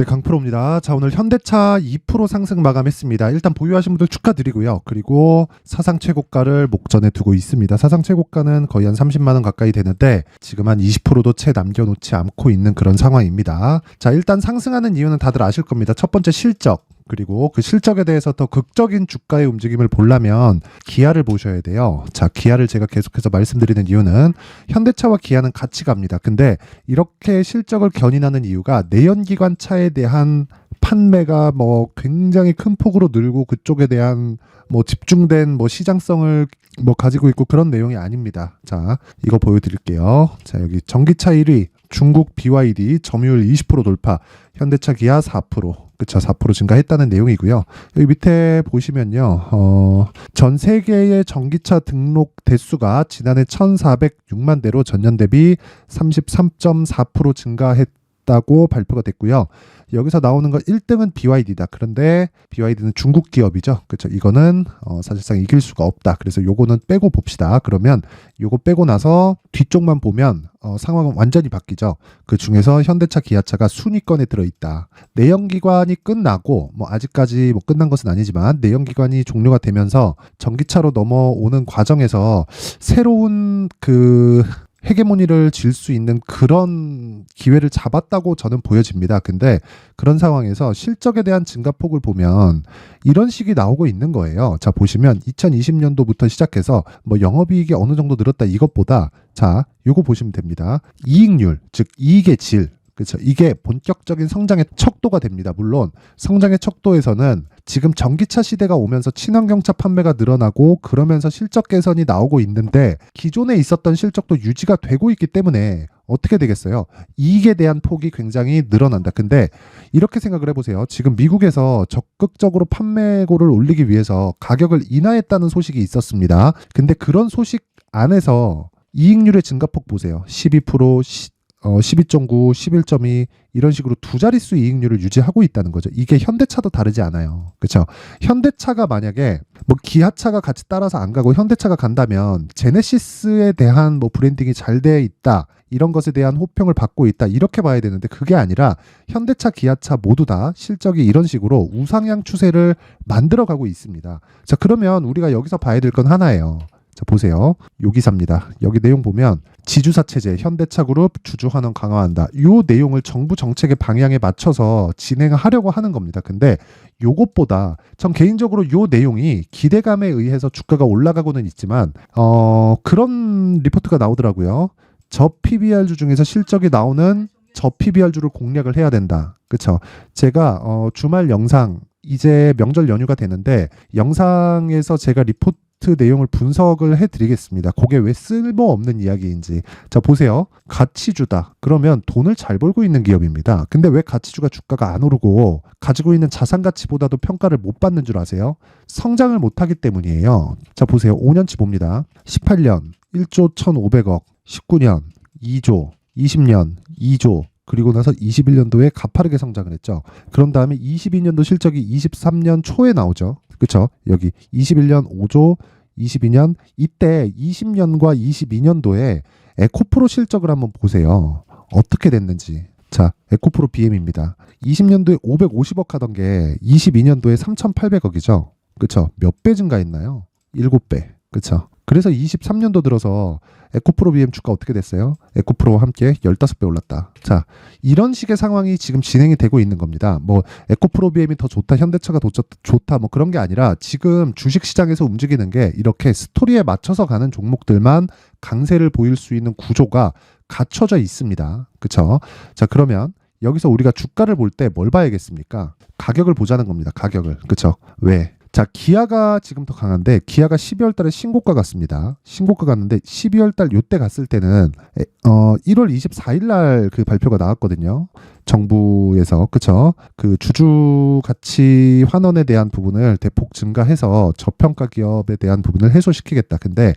네, 강프로입니다. 자, 오늘 현대차 2% 상승 마감했습니다. 일단 보유하신 분들 축하드리고요. 그리고 사상 최고가를 목전에 두고 있습니다. 사상 최고가는 거의 한 30만 원 가까이 되는데 지금 한 20%도 채 남겨놓지 않고 있는 그런 상황입니다. 자, 일단 상승하는 이유는 다들 아실 겁니다. 첫 번째 실적. 그리고 그 실적에 대해서 더 극적인 주가의 움직임을 보려면 기아를 보셔야 돼요. 자, 기아를 제가 계속해서 말씀드리는 이유는 현대차와 기아는 같이 갑니다. 근데 이렇게 실적을 견인하는 이유가 내연기관 차에 대한 판매가 뭐 굉장히 큰 폭으로 늘고 그쪽에 대한 뭐 집중된 뭐 시장성을 뭐 가지고 있고 그런 내용이 아닙니다. 자, 이거 보여드릴게요. 자, 여기 전기차 1위 중국 BYD 점유율 20% 돌파, 현대차 기아 4%. 그쵸, 4% 증가했다는 내용이고요. 여기 밑에 보시면요, 어, 전 세계의 전기차 등록 대수가 지난해 1,406만 대로 전년 대비 33.4% 증가했 다고 발표가 됐고요. 여기서 나오는 거 1등은 BYD다. 그런데 BYD는 중국 기업이죠. 그렇죠. 이거는 어, 사실상 이길 수가 없다. 그래서 요거는 빼고 봅시다. 그러면 요거 빼고 나서 뒤쪽만 보면 어, 상황은 완전히 바뀌죠. 그 중에서 현대차, 기아차가 순위권에 들어있다. 내연기관이 끝나고 뭐 아직까지 뭐 끝난 것은 아니지만 내연기관이 종료가 되면서 전기차로 넘어오는 과정에서 새로운 그 헤게모니를 질 수 있는 그런 기회를 잡았다고 저는 보여집니다. 근데 그런 상황에서 실적에 대한 증가폭을 보면 이런 식이 나오고 있는 거예요. 자, 보시면 2020년도부터 시작해서 뭐 영업이익이 어느 정도 늘었다 이것보다 자, 요거 보시면 됩니다. 이익률, 즉 이익의 질. 그렇죠. 이게 본격적인 성장의 척도가 됩니다. 물론 성장의 척도에서는 지금 전기차 시대가 오면서 친환경차 판매가 늘어나고 그러면서 실적 개선이 나오고 있는데 기존에 있었던 실적도 유지가 되고 있기 때문에 어떻게 되겠어요? 이익에 대한 폭이 굉장히 늘어난다. 근데 이렇게 생각을 해보세요. 지금 미국에서 적극적으로 판매고를 올리기 위해서 가격을 인하했다는 소식이 있었습니다. 근데 그런 소식 안에서 이익률의 증가폭 보세요. 12%, 어, 12.9, 11.2 이런 식으로 두 자릿수 이익률을 유지하고 있다는 거죠. 이게 현대차도 다르지 않아요. 그렇죠? 현대차가 만약에 뭐 기아차가 같이 따라서 안 가고 현대차가 간다면 제네시스에 대한 뭐 브랜딩이 잘 돼 있다. 이런 것에 대한 호평을 받고 있다. 이렇게 봐야 되는데 그게 아니라 현대차, 기아차 모두 다 실적이 이런 식으로 우상향 추세를 만들어 가고 있습니다. 자, 그러면 우리가 여기서 봐야 될 건 하나예요. 자, 보세요. 여기사입니다. 여기 내용 보면 지주사 체제, 현대차 그룹 주주 환원 강화한다. 요 내용을 정부 정책의 방향에 맞춰서 진행하려고 하는 겁니다. 근데 요것보다 전 개인적으로 요 내용이 기대감에 의해서 주가가 올라가고는 있지만 어 그런 리포트가 나오더라고요. 저 PBR주 중에서 실적이 나오는 저 PBR주를 공략을 해야 된다. 그렇죠? 제가 어 주말 영상 이제 명절 연휴가 되는데 영상에서 제가 리포트 내용을 분석을 해드리겠습니다. 그게 왜 쓸모없는 이야기인지. 자, 보세요. 가치주다. 그러면 돈을 잘 벌고 있는 기업입니다. 근데 왜 가치주가 주가가 안 오르고 가지고 있는 자산 가치보다도 평가를 못 받는 줄 아세요? 성장을 못하기 때문이에요. 자, 보세요. 5년치 봅니다. 18년 1조 1,500억, 19년 2조, 20년 2조, 그리고 나서 21년도에 가파르게 성장을 했죠. 그런 다음에 22년도 실적이 23년 초에 나오죠. 그렇죠? 여기 21년 5조, 22년 이때 20년과 22년도에 에코프로 실적을 한번 보세요. 어떻게 됐는지. 자, 에코프로 BM입니다. 20년도에 550억 하던 게 22년도에 3,800억이죠. 그렇죠? 몇배 증가했나요? 7배. 그렇죠? 그래서 23년도 들어서 에코프로 BM 주가 어떻게 됐어요? 에코프로와 함께 15배 올랐다. 자, 이런 식의 상황이 지금 진행이 되고 있는 겁니다. 뭐 에코프로 BM이 더 좋다, 현대차가 더 좋다 뭐 그런 게 아니라 지금 주식 시장에서 움직이는 게 이렇게 스토리에 맞춰서 가는 종목들만 강세를 보일 수 있는 구조가 갖춰져 있습니다. 그렇죠? 자, 그러면 여기서 우리가 주가를 볼 때 뭘 봐야겠습니까? 가격을 보자는 겁니다. 가격을. 그렇죠? 왜? 자, 기아가 지금 더 강한데 기아가 12월 달에 신고가 갔습니다. 신고가 갔는데 12월 달 요때 갔을 때는 에, 어 1월 24일 날 그 발표가 나왔거든요. 정부에서 그쵸? 그 주주 가치 환원에 대한 부분을 대폭 증가해서 저평가 기업에 대한 부분을 해소시키겠다. 근데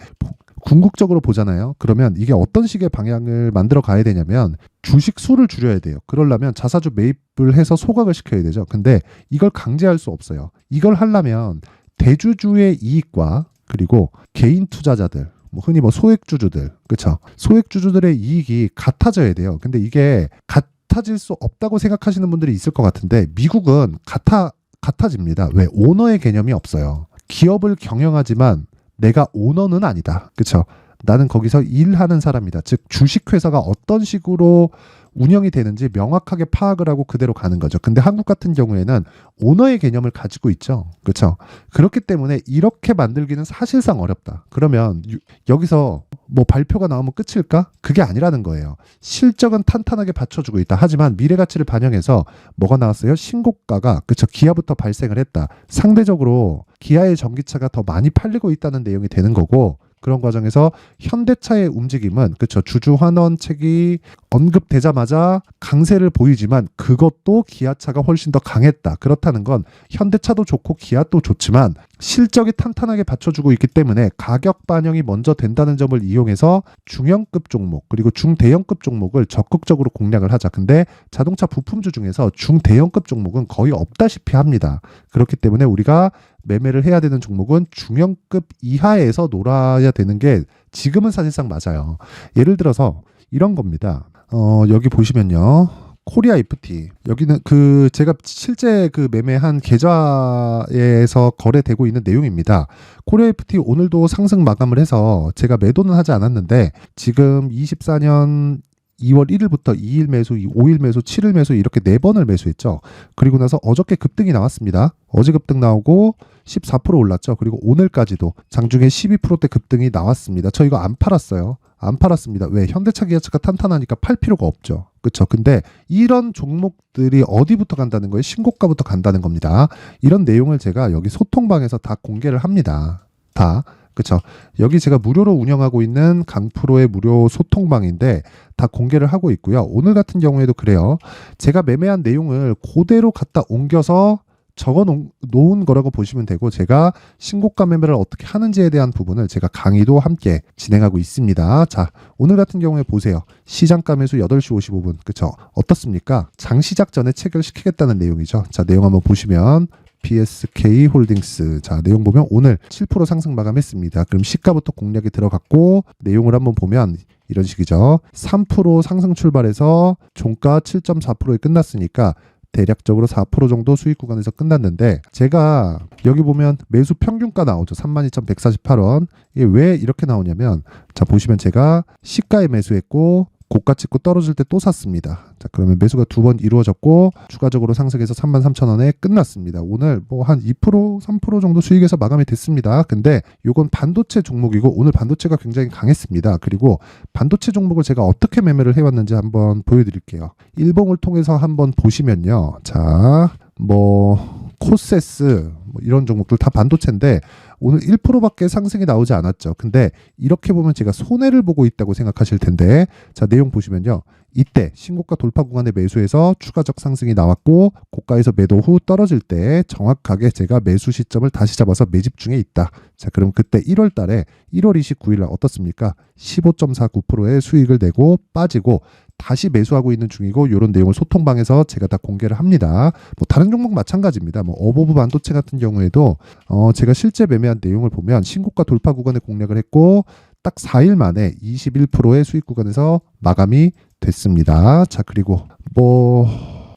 궁극적으로 보잖아요. 그러면 이게 어떤 식의 방향을 만들어 가야 되냐면 주식 수를 줄여야 돼요. 그러려면 자사주 매입을 해서 소각을 시켜야 되죠. 근데 이걸 강제할 수 없어요. 이걸 하려면 대주주의 이익과 그리고 개인 투자자들 뭐 흔히 뭐 소액주주들 그렇죠 소액주주들의 이익이 같아져야 돼요 근데 이게 같 같아질 수 없다고 생각하시는 분들이 있을 것 같은데 미국은 같아 같아집니다. 왜 오너의 개념이 없어요. 기업을 경영하지만 내가 오너는 아니다. 그렇죠? 나는 거기서 일하는 사람이다. 즉 주식회사가 어떤 식으로 운영이 되는지 명확하게 파악을 하고 그대로 가는 거죠. 근데 한국 같은 경우에는 오너의 개념을 가지고 있죠. 그렇죠? 그렇기 때문에 이렇게 만들기는 사실상 어렵다. 그러면 유- 여기서 뭐 발표가 나오면 끝일까? 그게 아니라는 거예요. 실적은 탄탄하게 받쳐주고 있다. 하지만 미래 가치를 반영해서 뭐가 나왔어요? 신고가가 그쵸 기아부터 발생을 했다. 상대적으로 기아의 전기차가 더 많이 팔리고 있다는 내용이 되는 거고 그런 과정에서 현대차의 움직임은 그쵸 주주 환원 책이 언급되자마자 강세를 보이지만 그것도 기아차가 훨씬 더 강했다. 그렇다는 건 현대차도 좋고 기아도 좋지만 실적이 탄탄하게 받쳐주고 있기 때문에 가격 반영이 먼저 된다는 점을 이용해서 중형급 종목 그리고 중대형급 종목을 적극적으로 공략을 하자. 근데 자동차 부품주 중에서 중대형급 종목은 거의 없다시피 합니다. 그렇기 때문에 우리가 매매를 해야 되는 종목은 중형급 이하에서 놀아야 되는 게 지금은 사실상 맞아요. 예를 들어서 이런 겁니다. 어, 여기 보시면요. 코리아 FT 여기는 그 제가 실제 그 매매한 계좌에서 거래되고 있는 내용입니다. 코리아 FT 오늘도 상승 마감을 해서 제가 매도는 하지 않았는데 지금 24년 2월 1일부터 2일 매수, 5일 매수, 7일 매수 이렇게 네 번을 매수했죠. 그리고 나서 어저께 급등이 나왔습니다. 어제 급등 나오고 14% 올랐죠. 그리고 오늘까지도 장중에 12%대 급등이 나왔습니다. 저 이거 안 팔았어요. 안 팔았습니다. 왜? 현대차 기아차가 탄탄하니까 팔 필요가 없죠. 그렇죠. 근데 이런 종목들이 어디부터 간다는 거예요? 신고가부터 간다는 겁니다. 이런 내용을 제가 여기 소통방에서 다 공개를 합니다. 다. 그렇죠. 여기 제가 무료로 운영하고 있는 강프로의 무료 소통방인데 다 공개를 하고 있고요. 오늘 같은 경우에도 그래요. 제가 매매한 내용을 그대로 갖다 옮겨서 적어 놓- 놓은 거라고 보시면 되고 제가 신고가 매매를 어떻게 하는지에 대한 부분을 제가 강의도 함께 진행하고 있습니다. 자, 오늘 같은 경우에 보세요. 시장가 매수 8시 55분. 그쵸? 어떻습니까? 장 시작 전에 체결시키겠다는 내용이죠. 자, 내용 한번 보시면 PSK 홀딩스. 자, 내용 보면 오늘 7% 상승 마감했습니다. 그럼 시가부터 공략이 들어갔고 내용을 한번 보면 이런 식이죠. 3% 상승 출발해서 종가 7.4%에 끝났으니까 대략적으로 4% 정도 수익 구간에서 끝났는데 제가 여기 보면 매수 평균가 나오죠. 32,148원. 이게 왜 이렇게 나오냐면 자 보시면 제가 시가에 매수했고 고가 찍고 떨어질 때 또 샀습니다. 자 그러면 매수가 두 번 이루어졌고 추가적으로 상승해서 33,000원에 끝났습니다. 오늘 뭐 한 2% 3% 정도 수익에서 마감이 됐습니다. 근데 요건 반도체 종목이고 오늘 반도체가 굉장히 강했습니다. 그리고 반도체 종목을 제가 어떻게 매매를 해왔는지 한번 보여드릴게요. 일봉을 통해서 한번 보시면요. 자, 뭐 코세스 뭐 이런 종목들 다 반도체인데 오늘 1%밖에 상승이 나오지 않았죠. 근데 이렇게 보면 제가 손해를 보고 있다고 생각하실 텐데 자 내용 보시면요. 이때 신고가 돌파 구간에 매수해서 추가적 상승이 나왔고 고가에서 매도 후 떨어질 때 정확하게 제가 매수 시점을 다시 잡아서 매집 중에 있다. 자 그럼 그때 1월 달에 1월 29일 날 어떻습니까? 15.49%의 수익을 내고 빠지고 다시 매수하고 있는 중이고 이런 내용을 소통방에서 제가 다 공개를 합니다. 뭐 다른 종목 마찬가지입니다. 뭐 어보브 반도체 같은 경우에도 어 제가 실제 매매한 내용을 보면 신고가 돌파 구간에 공략을 했고 딱 4일 만에 21%의 수익 구간에서 마감이 됐습니다. 자 그리고 뭐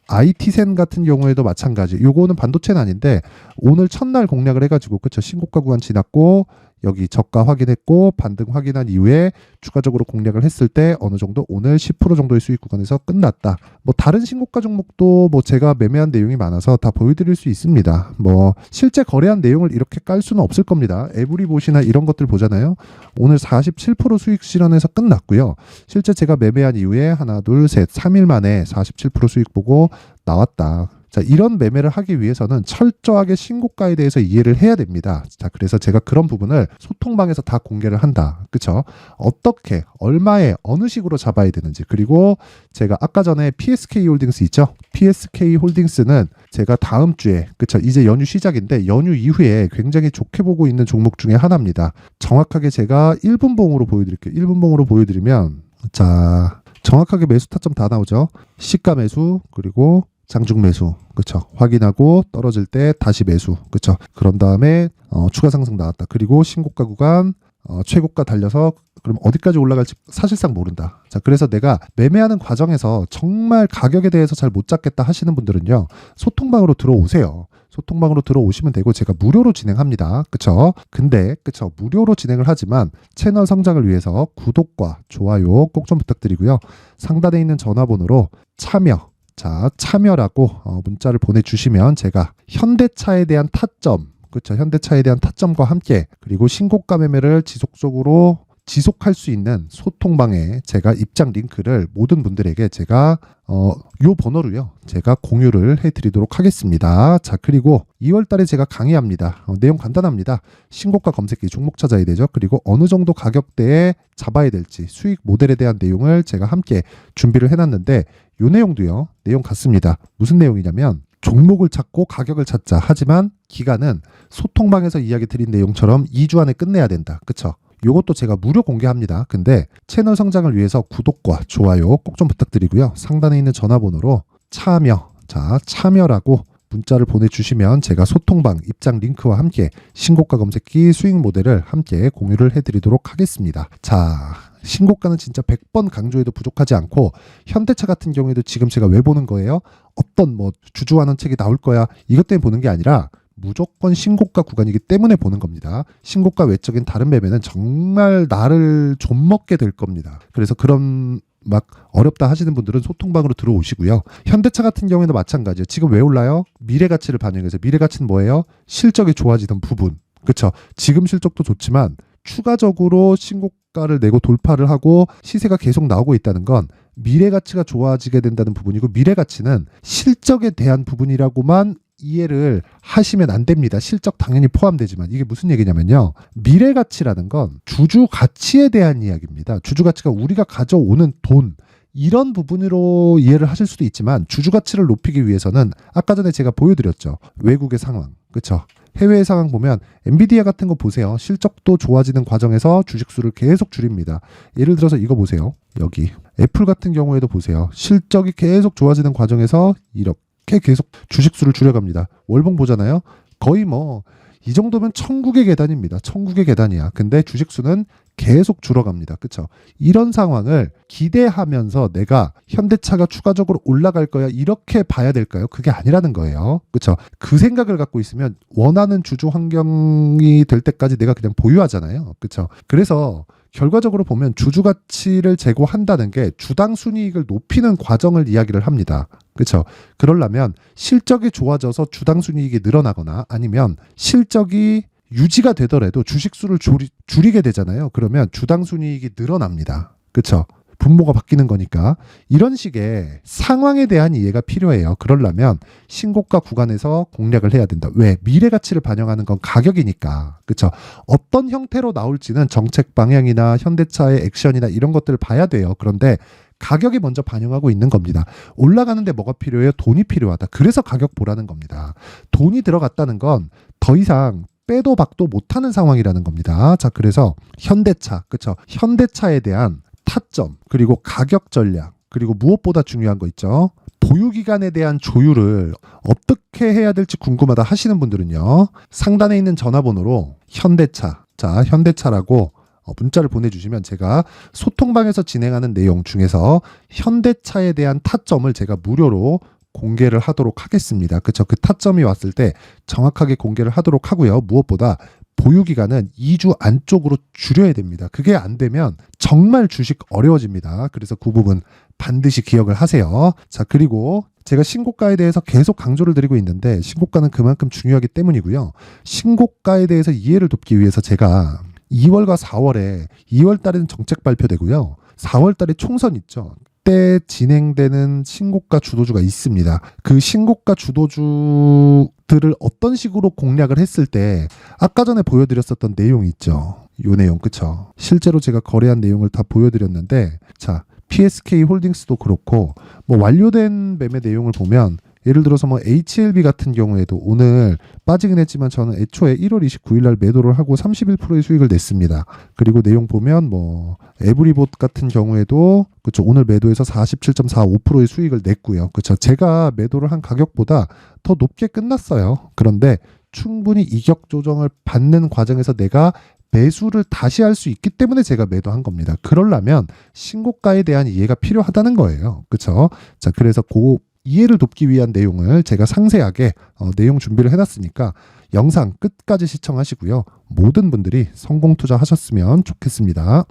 IT센 같은 경우에도 마찬가지. 요거는 반도체는 아닌데 오늘 첫날 공략을 해가지고 그쵸 신고가 구간 지났고 여기 저가 확인했고 반등 확인한 이후에 추가적으로 공략을 했을 때 어느 정도 오늘 10% 정도의 수익 구간에서 끝났다. 뭐 다른 신고가 종목도 뭐 제가 매매한 내용이 많아서 다 보여드릴 수 있습니다. 뭐 실제 거래한 내용을 이렇게 깔 수는 없을 겁니다. 에브리봇이나 이런 것들 보잖아요. 오늘 47% 수익 실현해서 끝났고요. 실제 제가 매매한 이후에 하나, 둘, 셋, 3일 만에 47% 수익 보고 나왔다. 자, 이런 매매를 하기 위해서는 철저하게 신고가에 대해서 이해를 해야 됩니다. 자, 그래서 제가 그런 부분을 소통방에서 다 공개를 한다. 그쵸? 어떻게, 얼마에, 어느 식으로 잡아야 되는지. 그리고 제가 아까 전에 PSK 홀딩스 있죠? PSK 홀딩스는 제가 다음 주에, 그쵸? 이제 연휴 시작인데 연휴 이후에 굉장히 좋게 보고 있는 종목 중에 하나입니다. 정확하게 제가 1분 봉으로 보여드릴게요. 1분 봉으로 보여드리면, 자, 정확하게 매수 타점 다 나오죠? 시가 매수, 그리고 장중 매수 그쵸 확인하고 떨어질 때 다시 매수 그쵸 그런 다음에 어, 추가 상승 나왔다 그리고 신고가 구간 어, 최고가 달려서 그럼 어디까지 올라갈지 사실상 모른다. 자, 그래서 내가 매매하는 과정에서 정말 가격에 대해서 잘 못 잡겠다 하시는 분들은요. 소통방으로 들어오세요. 소통방으로 들어오시면 되고 제가 무료로 진행합니다. 그쵸? 근데 그쵸? 무료로 진행을 하지만 채널 성장을 위해서 구독과 좋아요 꼭 좀 부탁드리고요. 상단에 있는 전화번호로 참여 자, 참여라고 어, 문자를 보내주시면 제가 현대차에 대한 타점, 그렇죠. 현대차에 대한 타점과 함께 그리고 신고가 매매를 지속적으로 지속할 수 있는 소통방에 제가 입장 링크를 모든 분들에게 제가 어, 요 번호로요. 제가 공유를 해드리도록 하겠습니다. 자, 그리고 2월 달에 제가 강의합니다. 어, 내용 간단합니다. 신고가 검색기 종목 찾아야 되죠. 그리고 어느 정도 가격대에 잡아야 될지 수익 모델에 대한 내용을 제가 함께 준비를 해놨는데 요 내용도요. 내용 같습니다. 무슨 내용이냐면 종목을 찾고 가격을 찾자. 하지만 기간은 소통방에서 이야기 드린 내용처럼 2주 안에 끝내야 된다. 그쵸? 요것도 제가 무료 공개합니다. 근데 채널 성장을 위해서 구독과 좋아요 꼭 좀 부탁드리고요. 상단에 있는 전화번호로 참여, 자, 참여라고 문자를 보내주시면 제가 소통방 입장 링크와 함께 신고가 검색기 수익 모델을 함께 공유를 해드리도록 하겠습니다. 자, 신고가는 진짜 100번 강조해도 부족하지 않고 현대차 같은 경우에도 지금 제가 왜 보는 거예요? 어떤 뭐 주주하는 책이 나올 거야 이것 때문에 보는 게 아니라 무조건 신고가 구간이기 때문에 보는 겁니다. 신고가 외적인 다른 매매는 정말 나를 좀 먹게 될 겁니다. 그래서 그런 막 어렵다 하시는 분들은 소통방으로 들어오시고요. 현대차 같은 경우에도 마찬가지예요. 지금 왜 올라요? 미래 가치를 반영해서 미래 가치는 뭐예요? 실적이 좋아지던 부분. 그렇죠. 지금 실적도 좋지만 추가적으로 신고가를 내고 돌파를 하고 시세가 계속 나오고 있다는 건 미래 가치가 좋아지게 된다는 부분이고 미래 가치는 실적에 대한 부분이라고만 이해를 하시면 안 됩니다. 실적 당연히 포함되지만 이게 무슨 얘기냐면요. 미래 가치라는 건 주주 가치에 대한 이야기입니다. 주주 가치가 우리가 가져오는 돈 이런 부분으로 이해를 하실 수도 있지만 주주 가치를 높이기 위해서는 아까 전에 제가 보여드렸죠. 외국의 상황. 그렇죠? 해외의 상황 보면 엔비디아 같은 거 보세요. 실적도 좋아지는 과정에서 주식 수를 계속 줄입니다. 예를 들어서 이거 보세요. 여기 애플 같은 경우에도 보세요. 실적이 계속 좋아지는 과정에서 이렇게 계속 주식 수를 줄여갑니다. 월봉 보잖아요. 거의 뭐 이 정도면 천국의 계단입니다. 천국의 계단이야. 근데 주식 수는 계속 줄어갑니다. 그쵸? 이런 상황을 기대하면서 내가 현대차가 추가적으로 올라갈 거야. 이렇게 봐야 될까요? 그게 아니라는 거예요. 그쵸? 그 생각을 갖고 있으면 원하는 주주 환경이 될 때까지 내가 그냥 보유하잖아요. 그쵸? 그래서 결과적으로 보면 주주 가치를 제고한다는 게 주당 순이익을 높이는 과정을 이야기를 합니다. 그렇죠? 그러려면 실적이 좋아져서 주당 순이익이 늘어나거나 아니면 실적이 유지가 되더라도 주식 수를 줄이, 줄이게 되잖아요. 그러면 주당 순이익이 늘어납니다. 그렇죠? 분모가 바뀌는 거니까 이런 식의 상황에 대한 이해가 필요해요. 그러려면 신고가 구간에서 공략을 해야 된다. 왜? 미래 가치를 반영하는 건 가격이니까. 그렇죠? 어떤 형태로 나올지는 정책 방향이나 현대차의 액션이나 이런 것들을 봐야 돼요. 그런데 가격이 먼저 반영하고 있는 겁니다. 올라가는데 뭐가 필요해요? 돈이 필요하다. 그래서 가격 보라는 겁니다. 돈이 들어갔다는 건 더 이상 빼도 박도 못하는 상황이라는 겁니다. 자, 그래서 현대차, 그렇죠? 현대차에 대한 타점 그리고 가격 전략 그리고 무엇보다 중요한 거 있죠. 보유 기간에 대한 조율을 어떻게 해야 될지 궁금하다 하시는 분들은요. 상단에 있는 전화번호로 현대차, 자 현대차라고 어, 문자를 보내주시면 제가 소통방에서 진행하는 내용 중에서 현대차에 대한 타점을 제가 무료로 공개를 하도록 하겠습니다. 그쵸? 그 타점이 왔을 때 정확하게 공개를 하도록 하고요. 무엇보다 보유 기간은 2주 안쪽으로 줄여야 됩니다. 그게 안 되면 정말 주식 어려워집니다. 그래서 그 부분 반드시 기억을 하세요. 자, 그리고 제가 신고가에 대해서 계속 강조를 드리고 있는데 신고가는 그만큼 중요하기 때문이고요. 신고가에 대해서 이해를 돕기 위해서 제가 2월과 4월에 2월 달에는 정책 발표되고요. 4월 달에 총선 있죠. 때 진행되는 신고가 주도주가 있습니다. 그 신고가 주도주들을 어떤 식으로 공략을 했을 때 아까 전에 보여드렸었던 내용이 있죠. 요 내용 그쵸? 실제로 제가 거래한 내용을 다 보여드렸는데 자 PSK 홀딩스도 그렇고 뭐 완료된 매매 내용을 보면 예를 들어서 뭐 HLB 같은 경우에도 오늘 빠지긴 했지만 저는 애초에 1월 29일 날 매도를 하고 31%의 수익을 냈습니다. 그리고 내용 보면 뭐 에브리봇 같은 경우에도 그렇죠. 오늘 매도해서 47.45%의 수익을 냈고요. 그렇죠. 제가 매도를 한 가격보다 더 높게 끝났어요. 그런데 충분히 이격 조정을 받는 과정에서 내가 매수를 다시 할 수 있기 때문에 제가 매도한 겁니다. 그러려면 신고가에 대한 이해가 필요하다는 거예요. 그렇죠? 자, 그래서 그 이해를 돕기 위한 내용을 제가 상세하게 어, 내용 준비를 해놨으니까 영상 끝까지 시청하시고요. 모든 분들이 성공 투자하셨으면 좋겠습니다.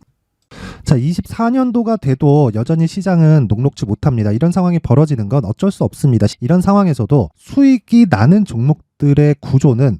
자, 24년도가 돼도 여전히 시장은 녹록지 못합니다. 이런 상황이 벌어지는 건 어쩔 수 없습니다. 이런 상황에서도 수익이 나는 종목들의 구조는